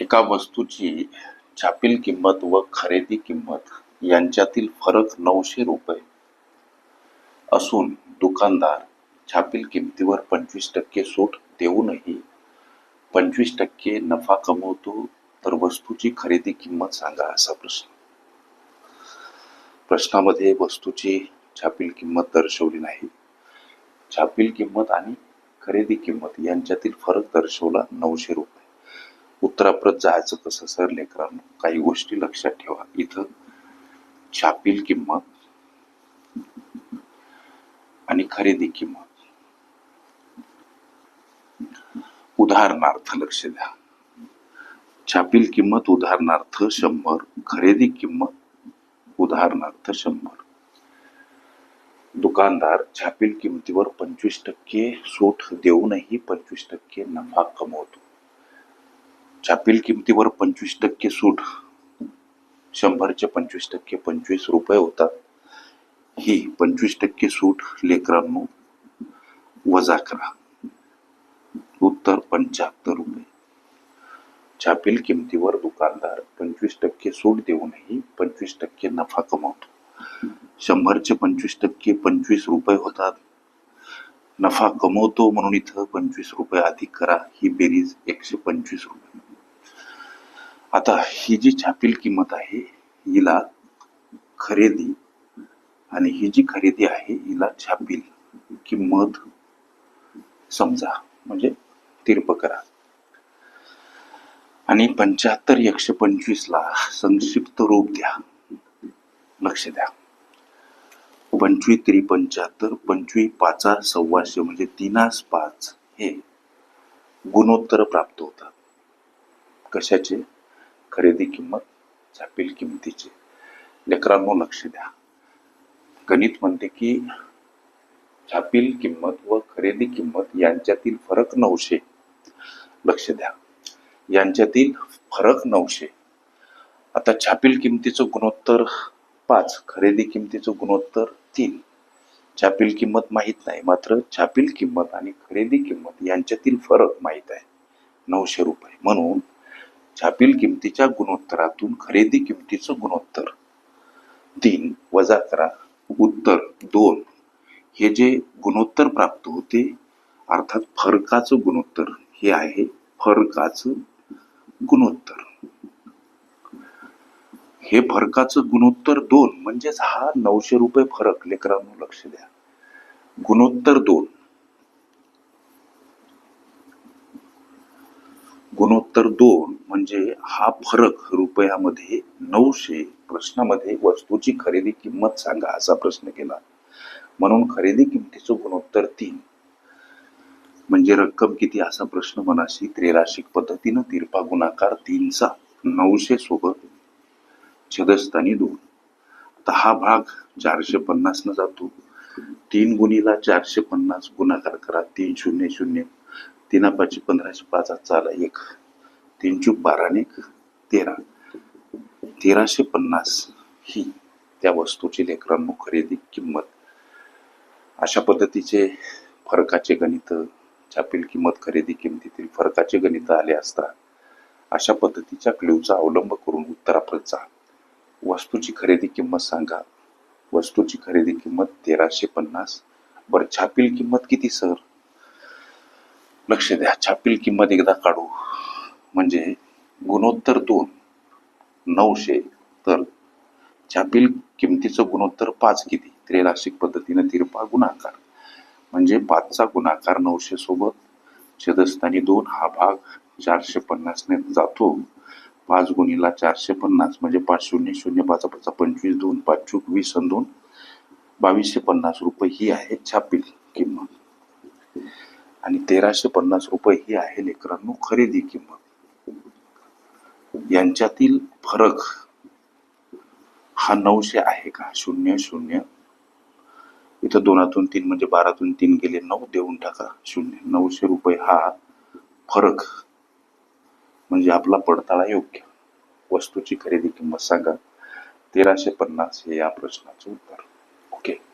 एका वस्तूची छापील किंमत व खरेदी किंमत यांच्यातील फरक नऊशे रुपये असून दुकानदार छापील किंमतीवर पंचवीस टक्के सूट देऊनही पंचवीस टक्के नफा कमवतो तर वस्तूची खरेदी किंमत सांगा असा प्रश्न. प्रश्नामध्ये वस्तूची छापील किंमत दर्शवली नाही. छापील किंमत आणि खरेदी किंमत यांच्यातील फरक दर्शवला नऊशे रुपये. उत्तराप्रत जायचं कसं सर? लेकरांनो काही गोष्टी लक्षात ठेवा. इथं छापील किंमत आणि खरेदी किंमत. उदाहरणार्थ लक्ष द्या. छापील किंमत उदाहरणार्थ शंभर. खरेदी किंमत उदाहरणार्थ शंभर. दुकानदार छापील किंमतीवर पंचवीस टक्के सूट देऊनही पंचवीस टक्के नफा कमवतो. छापील किमतीवर पंचवीस टक्के सूट शंभरचे पंचवीस टक्के पंचवीस रुपये होतात. ही पंचवीस टक्के सूट लेकरांनो वजा करा. उत्तर पंच्याहत्तर रुपये. छापील किमतीवर दुकानदार पंचवीस टक्के सूट देऊनही पंचवीस टक्के नफा कमवतो. शंभरचे पंचवीस टक्के पंचवीस रुपये होतात. नफा कमवतो म्हणून इथं पंचवीस रुपये अधिक करा. ही बेरीज एकशे पंचवीस रुपये. आता ही जी छापील किंमत आहे हिला खरेदी आणि ही जी खरेदी आहे हिला छापील किंमत समजा म्हणजे तीर्प करा आणि पंच्याहत्तर एकशे पंचवीस ला संक्षिप्त रूप द्या. लक्ष द्या. पंचवीस त्रि पंच्याहत्तर पंचवीस पाचा सव्वाशे म्हणजे तीनास पाच हे गुणोत्तर प्राप्त होतात. कशाचे? खरेदी किंमत छापील किंमतीचे. लेकरांनो लक्ष द्या. गणित म्हणते की छापील किंमत व खरेदी किंमत यांच्यातील फरक नऊशे. लक्ष द्या. यांच्यातील फरक नऊशे. आता छापील किंमतीचं गुणोत्तर पाच खरेदी किंमतीचं गुणोत्तर तीन. छापील किंमत माहीत नाही मात्र छापील किंमत आणि खरेदी किंमत यांच्यातील फरक माहीत आहे. नऊशे रुपये. म्हणून छापील किमतीच्या गुणोत्तरातून खरेदी किमतीचं गुणोत्तर. तीन वजा करा. उत्तर दोन. हे जे गुणोत्तर प्राप्त होते अर्थात फरकाचं गुणोत्तर हे आहे फरकाचं गुणोत्तर. हे फरकाचं गुणोत्तर दोन म्हणजेच हा नऊशे रुपये फरक. लेकरांनो लक्ष द्या. गुणोत्तर दोन. गुणोत्तर दोन म्हणजे हा फरक रुपयामध्ये नऊशे प्रश्नामध्ये वस्तूची खरेदी किंमत सांगा असा प्रश्न केला. म्हणून खरेदी किमतीचं गुणोत्तर तीन. म्हणजे रक्कम किती असा प्रश्न मनाशी त्रेराशिक पद्धतीनं तिरपा गुणाकार तीनचा. नऊशे सोबत छदस्थानी दोन. आता हा भाग चारशे पन्नास न जातो. तीन गुणीला चारशे पन्नास गुणाकार करा तीन शून्य शून्य. तीन पाचशे पंधराशे पाच चाला एक. तीन चूक बारा आणि एक तेरा. तेराशे पन्नास ही त्या वस्तूची लेकरांनो खरेदी किंमत. अशा पद्धतीचे फरकाचे गणित छापील किंमत खरेदी किंमतीतील फरकाचे गणित आले असता अशा पद्धतीच्या क्ल्यूचा अवलंब करून उत्तराप्रत जा वस्तूची खरेदी किंमत सांगा. वस्तूची खरेदी किंमत तेराशे पन्नास. बरं छापील किंमत किती सर? लक्ष द्या. छापील किंमत एकदा काढू. म्हणजे गुणोत्तर दोन नऊशे तर छापील किमतीचं गुणोत्तर पाच किती? त्रेराशिक पद्धतीने तिरपा गुणाकार. म्हणजे पाचचा गुणाकार नऊशे सोबत छेदस्थानी दोन हा भाग चारशे पन्नासने जातो. पाच गुणीला चारशे पन्नास म्हणजे पाच शून्य शून्य पाच पाच पंचवीस दोन पाच चूक वीस दोन. बावीसशे पन्नास रुपये ही आहे छापील किंमत. आणि तेराशे पन्नास रुपये ही आहे लेकरांनो खरेदी किंमत. यांच्यातील फरक हा नऊशे आहे का? शून्य शून्य. इथं दोनातून तीन म्हणजे बारातून तीन गेले नऊ देऊन टाका शून्य. नऊशे रुपये हा फरक म्हणजे आपला पडताळा योग्य. वस्तूची खरेदी किंमत सांगा. तेराशे पन्नास हे या प्रश्नाचं उत्तर. ओके.